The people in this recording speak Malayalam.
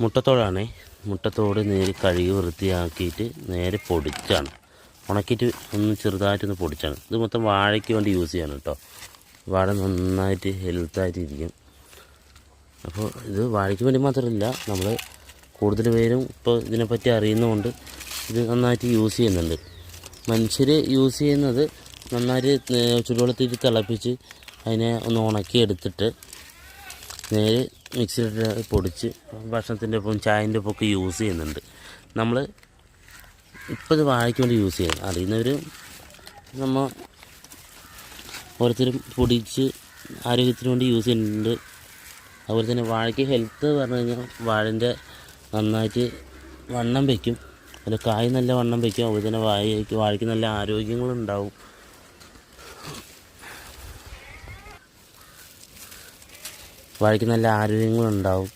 മുട്ടത്തോടാണേ. മുട്ടത്തോട് നേരെ കഴുകി വൃത്തിയാക്കിയിട്ട് നേരെ പൊടിച്ചാണ്. ഉണക്കിയിട്ട് ഒന്ന് ചെറുതായിട്ടൊന്ന് പൊടിച്ചാണ്. ഇത് മൊത്തം വാഴയ്ക്ക് വേണ്ടി യൂസ് ചെയ്യാണ് കേട്ടോ. വാഴ നന്നായിട്ട് ഹെൽത്തായിട്ട് ഇരിക്കും. അപ്പോൾ ഇത് വാഴയ്ക്ക് വേണ്ടി മാത്രമല്ല നമ്മൾ കൂടുതൽ പേരും ഇപ്പോൾ ഇതിനെപ്പറ്റി അറിയുന്നതുകൊണ്ട് ഇത് നന്നായിട്ട് യൂസ് ചെയ്യുന്നുണ്ട്. മനുഷ്യർ യൂസ് ചെയ്യുന്നത് നന്നായിട്ട് ചുടുവെള്ളത്തിൽ തിളപ്പിച്ച് അതിനെ ഒന്ന് ഉണക്കിയെടുത്തിട്ട് നേരെ മിക്സിയിലിട്ട് പൊടിച്ച് ഭക്ഷണത്തിന്റെ ഒപ്പം ചായന്റെ ഒപ്പം ഒക്കെ യൂസ് ചെയ്യുന്നുണ്ട്. നമ്മൾ ഇപ്പോൾ ഇത് വാഴയ്ക്ക് വേണ്ടി യൂസ് ചെയ്യുന്നത്. അറിയുന്നവർ നമ്മൾ ഓരോരുത്തരും പൊടിച്ച് ആരോഗ്യത്തിന് വേണ്ടി യൂസ് ചെയ്യുന്നുണ്ട്. അതുപോലെ തന്നെ വാഴയ്ക്ക് ഹെൽത്ത് പറഞ്ഞു കഴിഞ്ഞാൽ വാഴന്റെ നന്നായിട്ട് വണ്ണം വയ്ക്കും അതിന്റെ കായ് നല്ല വണ്ണം വയ്ക്കും അതുപോലെ തന്നെ വാഴയ്ക്ക് വാഴയ്ക്ക് നല്ല ആരോഗ്യങ്ങളുണ്ടാവും. വാഴയ്ക്ക് നല്ല ആരോഗ്യങ്ങളുണ്ടാവും